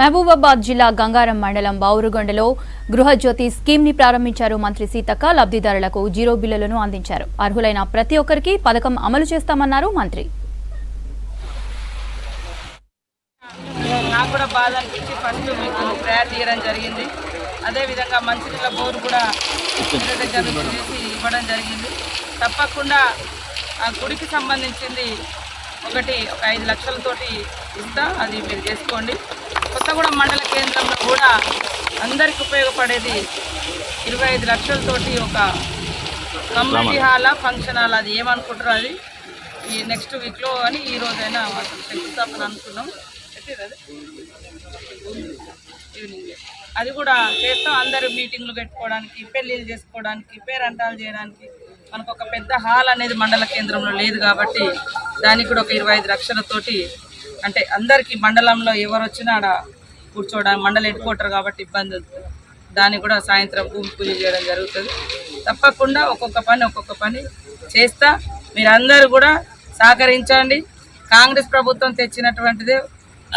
మహబూబాబాద్ జిల్లా గంగారం మండలం బావురుగొండలో గృహజ్యోతి స్కీమ్ని ప్రారంభించారు మంత్రి సీతక్క. లబ్ధిదారులకు జీరో బిల్లులను అందించారు. అర్హులైన ప్రతి ఒక్కరికి పథకం అమలు చేస్తామన్నారు మంత్రి. నాకు కూడా బాధ అనిపించి ఫస్ట్ మీకు ప్రేయర్ తీయడం జరిగింది. అదేవిధంగా మంచినీళ్ళ కూడా చేసి ఇవ్వడం జరిగింది. తప్పకుండా ఆ గుడికి సంబంధించింది ఒకటి ఒక ఐదు లక్షలతోటి ఇస్తా అది మీరు చేసుకోండి. కొత్తగూడెం మండల కేంద్రంలో కూడా అందరికి ఉపయోగపడేది ఇరవై ఐదు లక్షలతోటి ఒక కమ్యూనిటీ హాల్ ఫంక్షన్ హాల్ అది ఏమనుకుంటారో అది? ఈ నెక్స్ట్ వీక్లో అని ఈ రోజైనా అసలు శంకుస్థాపన అనుకున్నాం? ఈవినింగ్ అది. కూడా చేస్తాం. అందరూ మీటింగ్లు పెట్టుకోవడానికి పెళ్ళిళ్ళు చేసుకోవడానికి పేరంటాలు చేయడానికి. మనకు ఒక పెద్ద హాల్ అనేది మండల కేంద్రంలో లేదు కాబట్టి దానికి కూడా ఒక ఇరవై ఐదు లక్షలతోటి అంటే అందరికీ మండలంలో ఎవరు వచ్చినా ఆడ కూర్చోవడానికి మండల హెడ్ క్వార్టర్ కాబట్టి ఇబ్బంది అవుతుంది దానికి కూడా సాయంత్రం భూమి పూజ చేయడం జరుగుతుంది. తప్పకుండా ఒక్కొక్క పని ఒక్కొక్క పని చేస్తా. మీరందరూ కూడా సహకరించండి. కాంగ్రెస్ ప్రభుత్వం తెచ్చినటువంటిదే.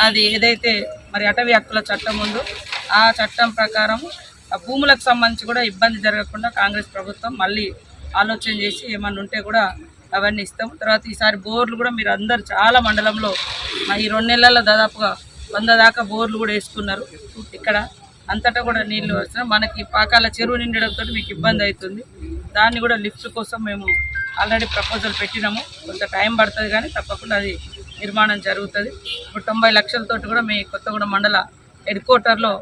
అది ఏదైతే మరి అటవీ హక్కుల చట్టం ఉందో ఆ చట్టం ప్రకారం ఆ భూములకు సంబంధించి కూడా ఇబ్బంది జరగకుండా కాంగ్రెస్ ప్రభుత్వం మళ్ళీ ఆలోచన చేసి ఏమన్నా ఉంటే కూడా అవన్నీ ఇస్తాం తర్వాత ఈసారి బోర్లు కూడా మీరు అందరు చాలా మండలంలో ఈ రెండు నెలల్లో దాదాపుగా వంద దాకా బోర్లు కూడా వేసుకున్నారు. ఇక్కడ అంతటా కూడా నీళ్ళు వస్తున్నాయి. మనకి పాకాల చెరువు నిండడంతో మీకు ఇబ్బంది అవుతుంది. దాన్ని కూడా లిఫ్ట్ కోసం మేము ఆల్రెడీ ప్రపోజల్ పెట్టినాము. కొంత టైం పడుతుంది కానీ తప్పకుండా అది నిర్మాణం జరుగుతుంది. ఇప్పుడు తొంభై లక్షలతోటి కూడా మీ కొత్తగూడెం మండల హెడ్ క్వార్టర్లో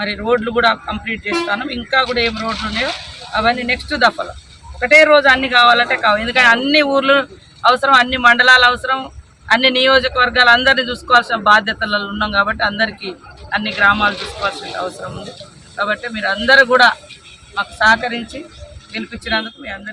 మరి రోడ్లు కూడా కంప్లీట్ చేస్తాను. ఇంకా కూడా ఏం రోడ్లు ఉన్నాయో అవన్నీ నెక్స్ట్ దఫలో ఒకటే రోజు అన్ని కావాలంటే కావు. ఎందుకంటే అన్ని ఊర్లు అవసరం అన్ని మండలాలు అవసరం అన్ని నియోజకవర్గాలు అందరినీ చూసుకోవాల్సిన బాధ్యతలలో ఉన్నాం కాబట్టి అందరికీ అన్ని గ్రామాలు చూసుకోవాల్సిన అవసరం ఉంది. కాబట్టి మీరు అందరూ కూడా మాకు సహకరించి గెలిపించినందుకు మీ అందరికీ